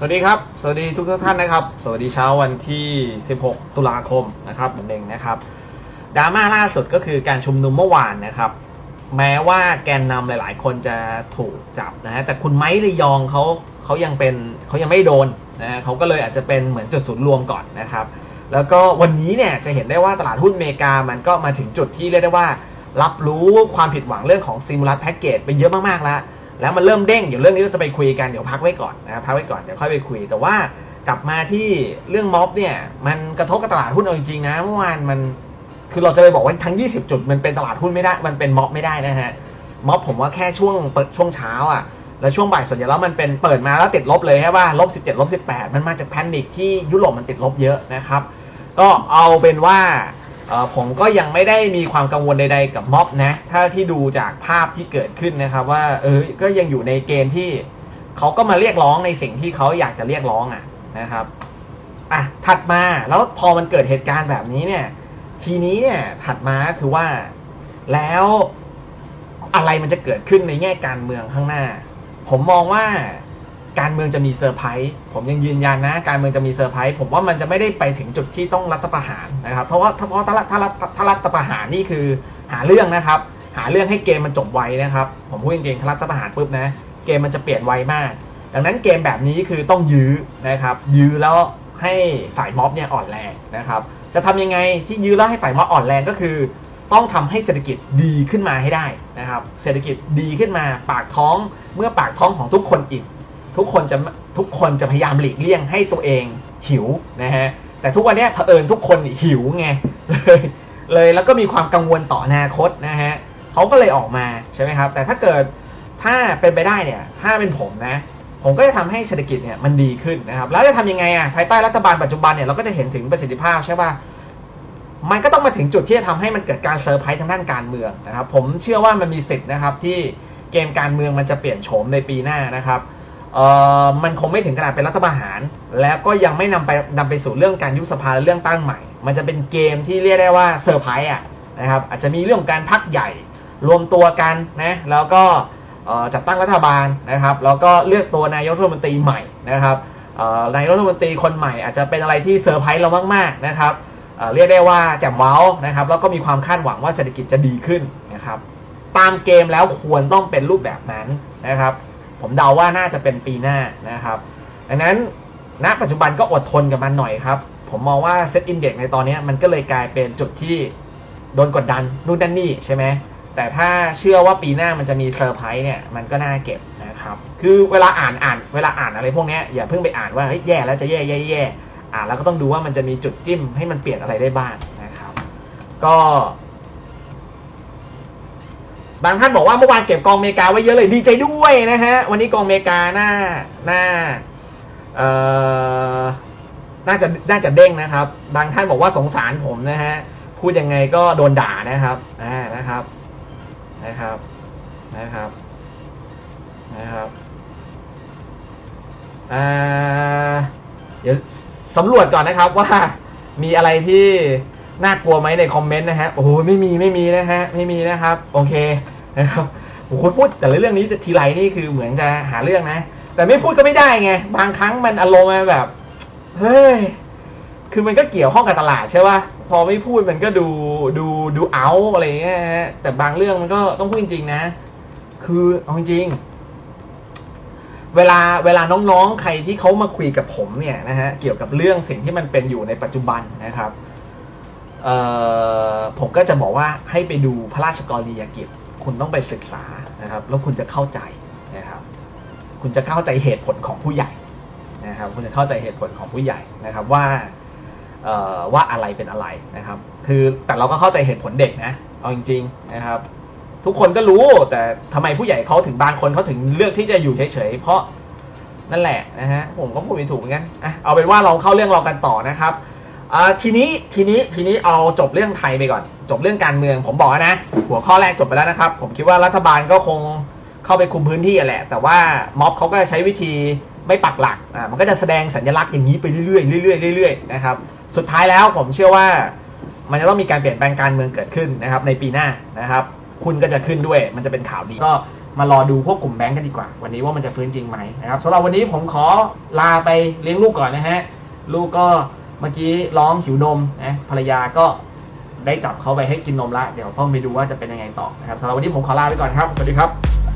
สวัสดีครับ สวัสดีทุกท่านนะครับ สวัสดีเช้าวันที่ 16 ตุลาคมนะครับเหมือนเดิมนะครับ ดราม่าล่าสุดก็คือการชุมนุมเมื่อวานนะครับ แม้ว่าแกนนำหลาย ๆ คนจะถูกจับนะฮะ แต่คุณไม้ระยองเขาเขายังเป็นเขายังไม่โดนนะฮะเขาก็เลยอาจจะเป็นเหมือนจุดศูนย์รวมก่อนนะครับ แล้วก็วันนี้เนี่ยจะเห็นได้ว่าตลาดหุ้นอเมริกามันก็มาถึงจุดที่เรียกได้ว่า รับรู้ความผิดหวังเรื่องของซิมูลัสแพ็กเกจไปเยอะมาก ๆ แล้ว แล้วมันเริ่มเด้งเดี๋ยวเรื่องนี้เราจะไปคุยกันเดี๋ยวพักไว้ก่อนนะครับพักไว้ก่อนเดี๋ยวค่อยไปคุย แต่ว่ากลับมาที่เรื่องม็อบเนี่ยมันกระทบกับตลาดหุ้นเอาจริงๆนะเมื่อวานมันคือเราจะไปบอกว่าทั้ง 20 จุดมันเป็นตลาดหุ้นไม่ได้ มันเป็นม็อบไม่ได้นะฮะม็อบผมว่าแค่ช่วงเปิดช่วงเช้าอะแล้วช่วงบ่ายส่วนใหญ่แล้วมันเป็นเปิดมาแล้วติดลบเลยใช่ป่ะลบ17ลบ18 มันมาจากแพนิคที่ยุโรปมันติดลบเยอะนะครับ ก็เอาเป็นว่า ผมก็ยังไม่ได้มีความกังวลใด ๆ กับม็อบนะ ถ้าที่ดูจากภาพที่เกิดขึ้นนะครับ ว่าเออก็ยังอยู่ในเกณฑ์ที่เขาก็มาเรียกร้องในสิ่งที่เขาอยากจะเรียกร้องอะนะครับอะถัดมาแล้วพอมันเกิดเหตุการณ์แบบนี้เนี่ย ทีนี้เนี่ยถัดมาก็คือว่าแล้วอะไรมันจะเกิดขึ้นในแง่การเมืองข้างหน้า ผมมองว่า การเมืองจะมีเซอร์ไพรส์ผมยังยืนยันนะ การเมืองจะมีเซอร์ไพรส์ผมว่ามันจะไม่ได้ไปถึงจุดที่ต้องรัฐประหารนะครับ เพราะว่าถ้าเพราะถ้าถ้าถ้ารัฐประหารนี่คือหาเรื่องนะครับ หาเรื่องให้เกมมันจบไวนะครับ ผมพูดจริงๆถ้ารัฐประหารปุ๊บนะ เกมมันจะเปลี่ยนไวมาก ดังนั้นเกมแบบนี้คือต้องยื้อนะครับ ยื้อแล้วให้ฝ่ายม็อบเนี่ยอ่อนแรงนะครับ จะทำยังไงที่ยื้อแล้วให้ฝ่ายม็อบอ่อนแรงก็คือ ต้องทำให้เศรษฐกิจดีขึ้นมาให้ได้นะครับ เศรษฐกิจดีขึ้นมาปากท้องเมื่อปากท้องของทุกคนอิ่ม ทุกคนจะทุกคนจะพยายามหลีกเลี่ยงให้ตัวเองหิวนะฮะแต่ทุกวันนี้เผอิญทุกคนหิวไงเลยเลยแล้วก็มีความกังวลต่ออนาคตนะฮะเขาก็เลยออกมาใช่ไหมครับ แต่ถ้าเกิดถ้าเป็นไปได้เนี่ยถ้าเป็นผมนะ ผมก็จะทำให้เศรษฐกิจเนี่ยมันดีขึ้นนะครับ แล้วจะทำยังไงอะภายใต้รัฐบาลปัจจุบันเนี่ยเราก็จะเห็นถึงประสิทธิภาพใช่ป่ะมันก็ต้องมาถึงจุดที่จะทำให้มันเกิดการเซอร์ไพรส์ทางด้านการเมืองนะครับ ผมเชื่อว่ามันมีสิทธิ์นะครับที่เกมการเมืองมันจะเปลี่ยนโฉมในปีหน้านะครับ เอ่อมันคงไม่ถึงขนาดเป็นรัฐประหาร แล้วก็ยังไม่นำไปนำไปสู่เรื่องการยุบสภาและเรื่องตั้งใหม่ มันจะเป็นเกมที่เรียกได้ว่าเซอร์ไพรส์อะนะครับอาจจะมีเรื่องการพักใหญ่ รวมตัวกันนะแล้วก็จัดตั้งรัฐบาลนะครับแล้วก็เลือกตัวนายกรัฐมนตรีใหม่นะครับนายกรัฐมนตรีคนใหม่อาจจะเป็นอะไรที่เซอร์ไพรส์เรามากๆนะครับเเรียกได้ว่าแจ่มเว้านะครับแล้วก็มีความคาดหวังว่าเศรษฐกิจจะดีขึ้นนะครับตามเกมแล้วควรต้องเป็นรูปแบบนั้นนะครับ ผมเดาว่าน่าจะเป็นปีหน้านะครับดังนั้นณปัจจุบันก็อดทนกับมันหน่อยครับ ผมมองว่าเซตอินเด็กในตอนนี้มันก็เลยกลายเป็นจุดที่โดนกดดันนู่นนั่นนี่ใช่ไหมแต่ถ้าเชื่อว่าปีหน้ามันจะมีเซอร์ไพรส์เนี่ยมันก็น่าเก็บนะครับคือเวลาอ่านอ่านเวลาอ่านอะไรพวกนี้อย่าเพิ่งไปอ่านว่าเฮ้ยแย่แล้วจะแย่แย่แย่อ่านแล้วก็ต้องดูว่ามันจะมีจุดจิ้มให้มันเปลี่ยนอะไรได้บ้างนะครับ ก็ บางท่านบอกว่าเมื่อวานเก็บกองเมกาไว้เยอะเลยดีใจด้วยนะฮะ วันนี้กองเมกาหน่าหน่าเอ่อน่าจะน่าจะเด้งนะครับ บางท่านบอกว่าสงสารผมนะฮะพูดยังไงก็โดนด่านะครับอ่านะครับนะครับนะครับนะครับอ่าเดี๋ยวสำรวจก่อนนะครับว่ามีอะไรที่ น่ากลัวไหมในคอมเมนต์นะฮะ โอ้โหไม่มีไม่มีนะฮะ ไม่มีนะครับ โอเคนะครับโอ้โหพูดแต่ละเรื่องนี้ทีไรนี่คือเหมือนจะหาเรื่องนะ แต่ไม่พูดก็ไม่ได้ไง บางครั้งมันอารมณ์แบบ เฮ้ย คือมันก็เกี่ยวข้องกับตลาดใช่ป่ะ พอไม่พูดมันก็ดูดูดูเอาอะไรเงี้ยฮะ แต่บางเรื่องมันก็ต้องพูดจริงๆนะ คือเอาจริงเวลาเวลาน้องๆ ใครที่เขามาคุยกับผมเนี่ยนะฮะ เกี่ยวกับเรื่องสิ่งที่มันเป็นอยู่ในปัจจุบันนะครับ ผมก็จะบอกว่าให้ไปดูพระราชกรณียกิจ คุณต้องไปศึกษานะครับ แล้วคุณจะเข้าใจนะครับ คุณจะเข้าใจเหตุผลของผู้ใหญ่นะครับ คุณจะเข้าใจเหตุผลของผู้ใหญ่นะครับว่าว่าอะไรเป็นอะไรนะครับ คือแต่เราก็เข้าใจเหตุผลเด็กนะเอาจริงๆนะครับ ทุกคนก็รู้แต่ทำไมผู้ใหญ่เขาถึงบางคนเขาถึงเลือกที่จะอยู่เฉยๆเพราะนั่นแหละนะฮะผมก็พูดไม่ถูกเหมือนกันอะเอาเป็นว่าเราเข้าเรื่องเรากันต่อนะครับ อ่าทีนี้ทีนี้ทีนี้เอาจบเรื่องไทยไปก่อน จบเรื่องการเมืองผมบอกนะ หัวข้อแรกจบไปแล้วนะครับ ผมคิดว่ารัฐบาลก็คงเข้าไปคุมพื้นที่แหละ แต่ว่าม็อบเขาก็ใช้วิธีไม่ปักหลักอ่ามันก็จะแสดงสัญลักษณ์อย่างนี้ไปเรื่อยๆเรื่อยๆเรื่อยๆนะครับสุดท้ายแล้วผมเชื่อว่ามันจะต้องมีการเปลี่ยนแปลงการเมืองเกิดขึ้นนะครับ ในปีหน้านะครับหุ้นก็จะขึ้นด้วยมันจะเป็นข่าวดีก็มารอดูพวกกลุ่มแบงก์กันดีกว่า วันนี้ว่ามันจะฟื้นจริงไหมนะครับสำหรับวันนี้ผมขอลาไปเลี้ยงลูกก่อนนะฮะลูกก็ เมื่อกี้ร้องหิวนมนะภรรยาก็ได้จับเขาไปให้กินนมละเดี๋ยวต้องไปดูว่าจะเป็นยังไงต่อนะครับสำหรับวันนี้ผมขอลาไปก่อนครับ สวัสดีครับ